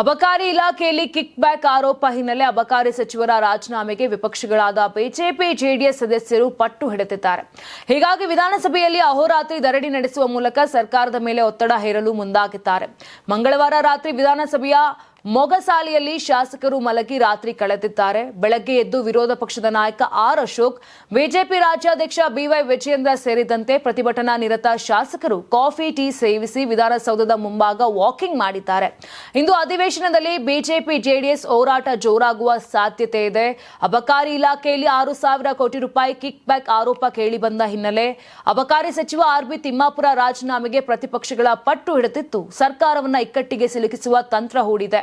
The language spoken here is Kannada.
ಅಬಕಾರಿ ಇಲಾಖೆಯಲ್ಲಿ ಕಿಕ್ ಬ್ಯಾಕ್ ಆರೋಪ ಹಿನ್ನೆಲೆ ಅಬಕಾರಿ ಸಚಿವರ ರಾಜೀನಾಮೆಗೆ ವಿಪಕ್ಷಗಳಾದ ಬಿಜೆಪಿ, ಜೆಡಿಎಸ್ ಸದಸ್ಯರು ಪಟ್ಟು ಹಿಡಿದಿದ್ದಾರೆ. ಹೀಗಾಗಿ ವಿಧಾನಸಭೆಯಲ್ಲಿ ಅಹೋರಾತ್ರಿ ಧರಣಿ ನಡೆಸುವ ಮೂಲಕ ಸರ್ಕಾರದ ಮೇಲೆ ಒತ್ತಡ ಹೇರಲು ಮುಂದಾಗಿದ್ದಾರೆ. ಮಂಗಳವಾರ ರಾತ್ರಿ ವಿಧಾನಸಭೆಯ ಮೊಗಸಾಲಿಯಲ್ಲಿ ಶಾಸಕರು ಮಲಗಿ ರಾತ್ರಿ ಕಳೆದಿದ್ದಾರೆ. ಬೆಳಗ್ಗೆ ಎದ್ದು ವಿರೋಧ ಪಕ್ಷದ ನಾಯಕ ಆರ್ ಅಶೋಕ್, ಬಿಜೆಪಿ ರಾಜ್ಯಾಧ್ಯಕ್ಷ ಬಿವೈ ವಿಜಯೇಂದ್ರ ಸೇರಿದಂತೆ ಪ್ರತಿಭಟನಾ ನಿರತ ಶಾಸಕರು ಕಾಫಿ, ಟೀ ಸೇವಿಸಿ ವಿಧಾನಸೌಧದ ಮುಂಭಾಗ ವಾಕಿಂಗ್ ಮಾಡಿದ್ದಾರೆ. ಇಂದು ಅಧಿವೇಶನದಲ್ಲಿ ಬಿಜೆಪಿ ಜೆಡಿಎಸ್ ಹೋರಾಟ ಜೋರಾಗುವ ಸಾಧ್ಯತೆ ಇದೆ. ಅಬಕಾರಿ ಇಲಾಖೆಯಲ್ಲಿ ಆರು ಸಾವಿರ ಕೋಟಿ ರೂಪಾಯಿ ಕಿಕ್ ಬ್ಯಾಕ್ ಆರೋಪ ಕೇಳಿಬಂದ ಹಿನ್ನೆಲೆ ಅಬಕಾರಿ ಸಚಿವ ಆರ್ ಬಿ ತಿಮ್ಮಾಪುರ ರಾಜೀನಾಮೆಗೆ ಪ್ರತಿಪಕ್ಷಗಳ ಪಟ್ಟು ಹಿಡಿದಿತ್ತು. ಸರ್ಕಾರವನ್ನ ಇಕ್ಕಟ್ಟಿಗೆ ಸಿಲುಕಿಸುವ ತಂತ್ರ ಹೂಡಿದೆ.